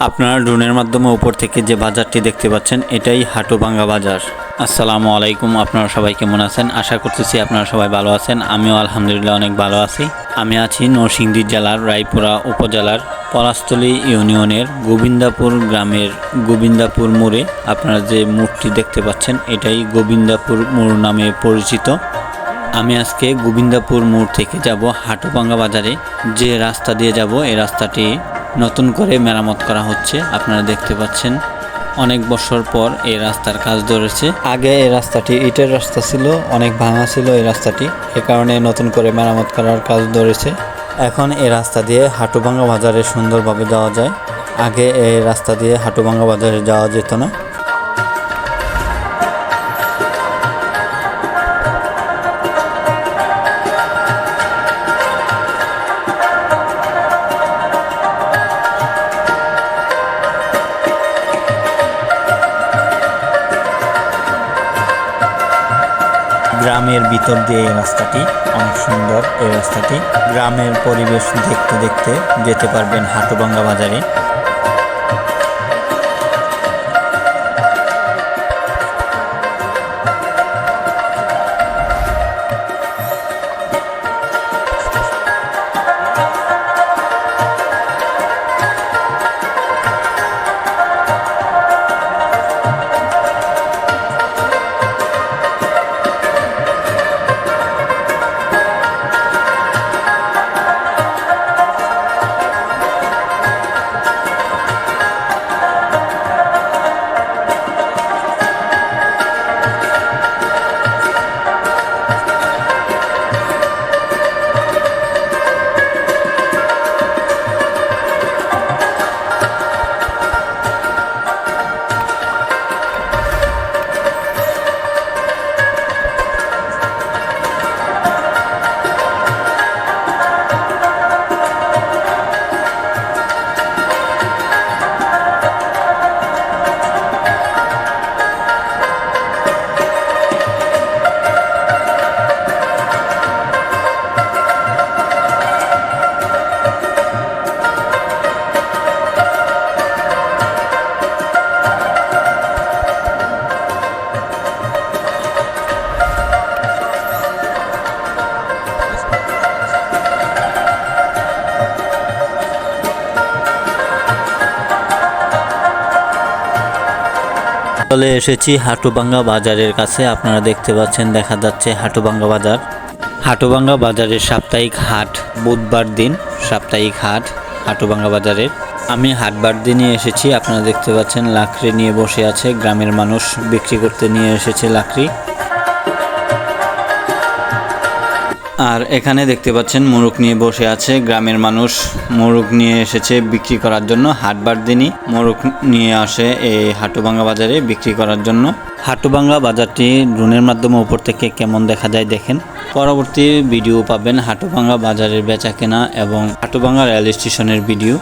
আপনারা ড্রোনের মাধ্যমে উপর থেকে যে বাজারটি দেখতে পাচ্ছেন, এটাই হাটুভাঙ্গা বাজার। আসসালামু আলাইকুম, আপনারা সবাই কেমন আছেন? আশা করতেছি আপনারা সবাই ভালো আছেন। আমিও আলহামদুলিল্লাহ অনেক ভালো আছি। আমি আছি নরসিংদী জেলার রায়পুরা উপজেলার পলাশতলী ইউনিয়নের গোবিন্দাপুর গ্রামের গোবিন্দাপুর মোড়ে। আপনারা যে মোড়টি দেখতে পাচ্ছেন, এটাই গোবিন্দাপুর মোড় নামে পরিচিত। আমি আজকে গোবিন্দাপুর মোড় থেকে যাব হাটুভাঙ্গা বাজারে। যে রাস্তা দিয়ে যাব, এই রাস্তাটি নতুন করে মেরামত করা হচ্ছে। আপনারা দেখতে পাচ্ছেন, অনেক বছর পর এই রাস্তার কাজ ধরেছে। আগে এই রাস্তাটি ইটের রাস্তা ছিল, অনেক ভাঙা ছিল এই রাস্তাটি। এ কারণে নতুন করে মেরামত করার কাজ ধরেছে। এখন এই রাস্তা দিয়ে হাটুভাঙ্গা বাজারে সুন্দরভাবে যাওয়া যায়। আগে এই রাস্তা দিয়ে হাটুভাঙ্গা বাজারে যাওয়া যেত না। গ্রামের ভিতর দিয়ে এই রাস্তাটি, অনেক সুন্দর এই রাস্তাটি। গ্রামের পরিবেশ দেখতে দেখতে যেতে পারবেন হাটুভাঙ্গা বাজারে। চলে এসেছি হাটুবাঙ্গা বাজারের কাছে। আপনারা দেখতে পাচ্ছেন, দেখা যাচ্ছে হাটুবাঙ্গা বাজার। হাটুবাঙ্গা বাজারের সাপ্তাহিক হাট বুধবার দিন, সাপ্তাহিক হাট হাটুবাঙ্গা বাজারের। আমি হাটবার দিনই এসেছি, আপনারা দেখতে পাচ্ছেন, লাকড়ি নিয়ে বসে আছে, গ্রামের মানুষ বিক্রি করতে নিয়ে এসেছে লাকড়ি। আর এখানে দেখতে পাচ্ছেন মোরগ নিয়ে বসে আছে গ্রামের মানুষ। মোরগ নিয়ে এসেছে বিক্রি করার জন্য, হাটবার দিনই মোরগ নিয়ে আসে এই হাটুবাঙ্গা বাজারে বিক্রি করার জন্য। হাটুবাঙ্গা বাজারটি ড্রোনের মাধ্যমে উপর থেকে কেমন দেখা যায় দেখেন। পরবর্তী ভিডিও পাবেন হাটুবাঙ্গা বাজারের বেচা কেনা এবং হাটুবাঙ্গা রেল স্টেশনের ভিডিও।